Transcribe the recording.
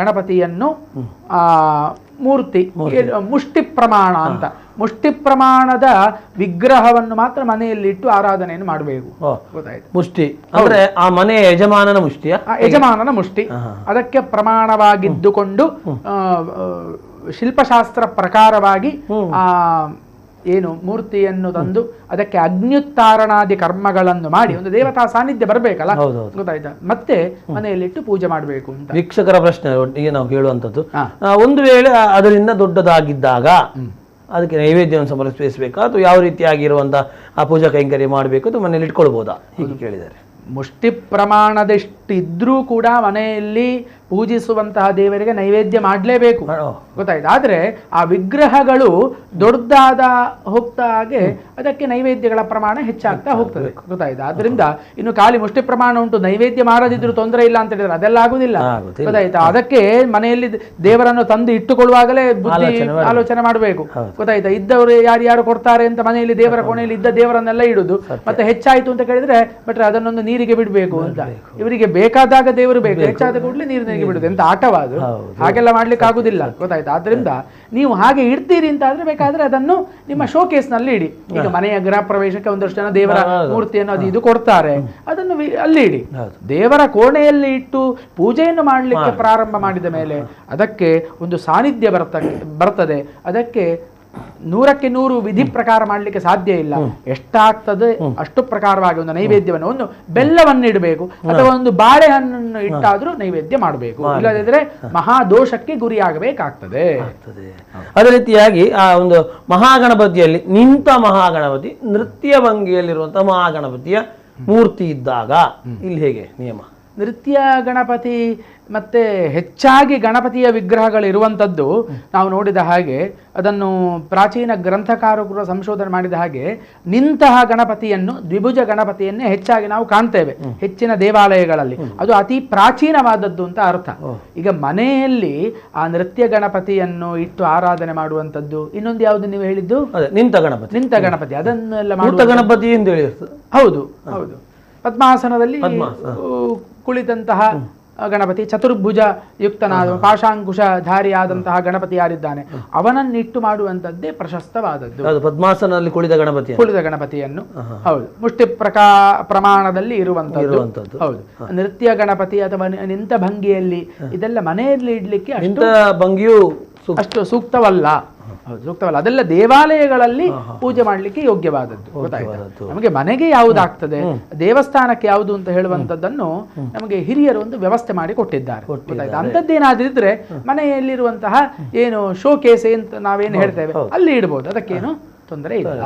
ಗಣಪತಿಯನ್ನು ಆ ಮೂರ್ತಿ ಮುಷ್ಟಿ ಪ್ರಮಾಣ ಅಂತ. ಮುಷ್ಟಿ ಪ್ರಮಾಣದ ವಿಗ್ರಹವನ್ನು ಮಾತ್ರ ಮನೆಯಲ್ಲಿ ಇಟ್ಟು ಆರಾಧನೆಯನ್ನು ಮಾಡಬೇಕು ಗೊತ್ತಾಯ್ತು. ಮುಷ್ಟಿ. ಅಂದ್ರೆ ಆ ಮನೆಯ ಯಜಮಾನನ ಮುಷ್ಟಿಯ? ಯಜಮಾನನ ಮುಷ್ಟಿ. ಅದಕ್ಕೆ ಪ್ರಮಾಣವಾಗಿದ್ದುಕೊಂಡು ಶಿಲ್ಪಶಾಸ್ತ್ರ ಪ್ರಕಾರವಾಗಿ ಆ ಏನು ಮೂರ್ತಿಯನ್ನು ತಂದು ಅದಕ್ಕೆ ಅಗ್ನ್ಯುತ್ತಾರಣಾದಿ ಕರ್ಮಗಳನ್ನು ಮಾಡಿ ಒಂದು ದೇವತಾ ಸಾನ್ನಿಧ್ಯ ಬರಬೇಕಲ್ಲ? ಗೊತ್ತಾಯ್ತಾ? ಮತ್ತೆ ಮನೆಯಲ್ಲಿಟ್ಟು ಪೂಜೆ ಮಾಡಬೇಕು ಅಂತ. ವೀಕ್ಷಕರ ಪ್ರಶ್ನೆ ಒಟ್ಟಿಗೆ ನಾವು ಕೇಳುವಂಥದ್ದು. ಒಂದು ವೇಳೆ ಅದರಿಂದ ದೊಡ್ಡದಾಗಿದ್ದಾಗ ಅದಕ್ಕೆ ನೈವೇದ್ಯವನ್ನು ಸಮರ್ಪಿಸಬೇಕಾ? ಅಥವಾ ಯಾವ ರೀತಿಯಾಗಿರುವಂಥ ಆ ಪೂಜಾ ಕೈಂಕರ್ಯ ಮಾಡಬೇಕು ಅಥವಾ ಮನೆಯಲ್ಲಿ ಇಟ್ಕೊಳ್ಬೋದಾ? ಹೀಗೆ ಕೇಳಿದ್ದಾರೆ. ಮುಷ್ಟಿ ಪ್ರಮಾಣದಷ್ಟಿದ್ರೂ ಕೂಡ ಮನೆಯಲ್ಲಿ ಪೂಜಿಸುವಂತಹ ದೇವರಿಗೆ ನೈವೇದ್ಯ ಮಾಡಲೇಬೇಕು. ಮಾಡೋ. ಗೊತ್ತಾಯ್ತು? ಆದ್ರೆ ಆ ವಿಗ್ರಹಗಳು ದೊಡ್ಡದಾದ ಹೋಗ್ತಾ ಹಾಗೆ ಅದಕ್ಕೆ ನೈವೇದ್ಯಗಳ ಪ್ರಮಾಣ ಹೆಚ್ಚಾಗ್ತಾ ಹೋಗ್ತದೆ. ಗೊತ್ತಾಯ್ತು? ಆದ್ರಿಂದ ಇನ್ನು ಖಾಲಿ ಮುಷ್ಟಿ ಪ್ರಮಾಣ ಉಂಟು. ನೈವೇದ್ಯ ಮಾರದಿದ್ರು ತೊಂದರೆ ಇಲ್ಲ ಅಂತ ಹೇಳಿದ್ರೆ ಅದೆಲ್ಲ ಆಗುದಿಲ್ಲ. ಗೊತ್ತಾಯ್ತಾ? ಅದಕ್ಕೆ ಮನೆಯಲ್ಲಿ ದೇವರನ್ನು ತಂದು ಇಟ್ಟುಕೊಳ್ಳುವಾಗಲೇ ಬುದ್ಧಿ ಆಲೋಚನೆ ಮಾಡಬೇಕು. ಗೊತ್ತಾಯ್ತಾ? ಇದ್ದವರು ಯಾರು ಯಾರು ಕೊಡ್ತಾರೆ ಅಂತ ಮನೆಯಲ್ಲಿ ದೇವರ ಕೋಣೆಯಲ್ಲಿ ಇದ್ದ ದೇವರನ್ನೆಲ್ಲ ಇಡುದು. ಮತ್ತೆ ಹೆಚ್ಚಾಯ್ತು ಅಂತ ಕೇಳಿದ್ರೆ ಬಟ್ ಅದನ್ನೊಂದು ನೀರಿಗೆ ಬಿಡಬೇಕು ಅಂತ. ಇವರಿಗೆ ಬೇಕಾದಾಗ ದೇವರು ಬೇಕು. ಹೆಚ್ಚಾದ ಕೂಡಲೇ ನೀರಿನಿಗೆ ಬಿಡುದು. ಎಂತ ಆಟವಾದು? ಹಾಗೆಲ್ಲ ಮಾಡ್ಲಿಕ್ಕೆ ಆಗುದಿಲ್ಲ. ಗೊತ್ತಾಯ್ತು? ಆದ್ರಿಂದ ನೀವು ಹಾಗೆ ಇಡ್ತೀರಿ ಅಂತ ಆದ್ರೆ ಬೇಕಾದ್ರೆ ಅದನ್ನು ನಿಮ್ಮ ಶೋಕೇಸ್ನಲ್ಲಿ ಇಡಿ. ಈಗ ಮನೆಯ ಗೃಹ ಪ್ರವೇಶಕ್ಕೆ ಒಂದಷ್ಟು ಜನ ದೇವರ ಮೂರ್ತಿಯನ್ನು ಅದು ಇದು ಕೊಡ್ತಾರೆ. ಅದನ್ನು ಅಲ್ಲಿ ಇಡಿ. ದೇವರ ಕೋಣೆಯಲ್ಲಿ ಇಟ್ಟು ಪೂಜೆಯನ್ನು ಮಾಡಲಿಕ್ಕೆ ಪ್ರಾರಂಭ ಮಾಡಿದ ಮೇಲೆ ಅದಕ್ಕೆ ಒಂದು ಸಾನ್ನಿಧ್ಯ ಬರ್ತ ಬರ್ತದೆ. ಅದಕ್ಕೆ ನೂರಕ್ಕೆ ನೂರು ವಿಧಿ ಪ್ರಕಾರ ಮಾಡಲಿಕ್ಕೆ ಸಾಧ್ಯ ಇಲ್ಲ. ಎಷ್ಟಾಗ್ತದೆ ಅಷ್ಟು ಪ್ರಕಾರವಾಗಿ ಒಂದು ನೈವೇದ್ಯವನ್ನು ಒಂದು ಬೆಲ್ಲವನ್ನು ಇಡಬೇಕು ಅಥವಾ ಒಂದು ಬಾಳೆಹಣ್ಣನ್ನು ಇಟ್ಟಾದ್ರೂ ನೈವೇದ್ಯ ಮಾಡಬೇಕು. ಇಲ್ಲದಿದ್ರೆ ಮಹಾದೋಷಕ್ಕೆ ಗುರಿಯಾಗಬೇಕಾಗ್ತದೆ. ಅದೇ ರೀತಿಯಾಗಿ ಆ ಒಂದು ಮಹಾಗಣಪತಿಯಲ್ಲಿ ನಿಂತ ಮಹಾಗಣಪತಿ ನೃತ್ಯ ಭಂಗಿಯಲ್ಲಿರುವಂತಹ ಮಹಾಗಣಪತಿಯ ಮೂರ್ತಿ ಇದ್ದಾಗ ಇಲ್ಲಿ ಹೇಗೆ ನಿಯಮ? ನೃತ್ಯ ಗಣಪತಿ ಮತ್ತೆ ಹೆಚ್ಚಾಗಿ ಗಣಪತಿಯ ವಿಗ್ರಹಗಳಿರುವಂಥದ್ದು ನಾವು ನೋಡಿದ ಹಾಗೆ ಅದನ್ನು ಪ್ರಾಚೀನ ಗ್ರಂಥಕಾರರು ಸಂಶೋಧನೆ ಮಾಡಿದ ಹಾಗೆ ನಿಂತಹ ಗಣಪತಿಯನ್ನು ದ್ವಿಭುಜ ಗಣಪತಿಯನ್ನೇ ಹೆಚ್ಚಾಗಿ ನಾವು ಕಾಣ್ತೇವೆ ಹೆಚ್ಚಿನ ದೇವಾಲಯಗಳಲ್ಲಿ. ಅದು ಅತಿ ಪ್ರಾಚೀನವಾದದ್ದು ಅಂತ ಅರ್ಥ. ಈಗ ಮನೆಯಲ್ಲಿ ಆ ನೃತ್ಯ ಗಣಪತಿಯನ್ನು ಇಟ್ಟು ಆರಾಧನೆ ಮಾಡುವಂಥದ್ದು ಇನ್ನೊಂದು ಯಾವುದು ನೀವು ಹೇಳಿದ್ದು? ನಿಂತ ಗಣಪತಿ. ನಿಂತ ಗಣಪತಿ. ಅದನ್ನೆಲ್ಲ ಗಣಪತಿ ಎಂದು ಹೇಳಿ ಹೌದು ಹೌದು. ಪದ್ಮಾಸನದಲ್ಲಿ ಕುಳಿತಂತಹ ಗಣಪತಿ ಚತುರ್ಭುಜ ಯುಕ್ತನಾದ ಪಾಶಾಂಕುಶ ಧಾರಿಯಾದಂತಹ ಗಣಪತಿ ಯಾರಿದ್ದಾನೆ? ಅವನನ್ನಿಟ್ಟು ಮಾಡುವಂತದ್ದೇ ಪ್ರಶಸ್ತವಾದದ್ದು. ಅದು ಪದ್ಮಾಸನಲ್ಲಿ ಕುಳಿದ ಗಣಪತಿ ಕುಳಿದ ಗಣಪತಿಯನ್ನು. ಹೌದು. ಮುಷ್ಟಿ ಪ್ರಕಾ ಪ್ರಮಾಣದಲ್ಲಿ ಇರುವಂತದ್ದು ಇರುವಂತದ್ದು. ಹೌದು. ನೃತ್ಯ ಗಣಪತಿ ಅಥವಾ ನಿಂತ ಭಂಗಿಯಲ್ಲಿ ಇದೆಲ್ಲ ಮನೆಯಲ್ಲಿ ಇಡ್ಲಿಕ್ಕೆ ಭಂಗಿಯು ಅಷ್ಟು ಸೂಕ್ತವಲ್ಲ. ಸೂಕ್ತವಲ್ಲ. ಅದೆಲ್ಲ ದೇವಾಲಯಗಳಲ್ಲಿ ಪೂಜೆ ಮಾಡಲಿಕ್ಕೆ ಯೋಗ್ಯವಾದದ್ದು. ಗೊತ್ತಾಯ್ತಾ? ನಮಗೆ ಮನೆಗೆ ಯಾವುದಾಗ್ತದೆ? ದೇವಸ್ಥಾನಕ್ಕೆ ಯಾವುದು ಅಂತ ಹೇಳುವಂತದ್ದನ್ನು ನಮಗೆ ಹಿರಿಯರು ಒಂದು ವ್ಯವಸ್ಥೆ ಮಾಡಿ ಕೊಟ್ಟಿದ್ದಾರೆ. ಗೊತ್ತಾಯ್ತಾ? ಅಂಥದ್ದೇನಾದ್ರಿದ್ರೆ ಮನೆಯಲ್ಲಿರುವಂತಹ ಏನು ಶೋಕೇಸ್ ಅಂತ ನಾವೇನು ಹೇಳ್ತೇವೆ? ಅಲ್ಲಿ ಇಡ್ಬೋದು. ಅದಕ್ಕೇನು ತೊಂದರೆ ಇಲ್ಲ.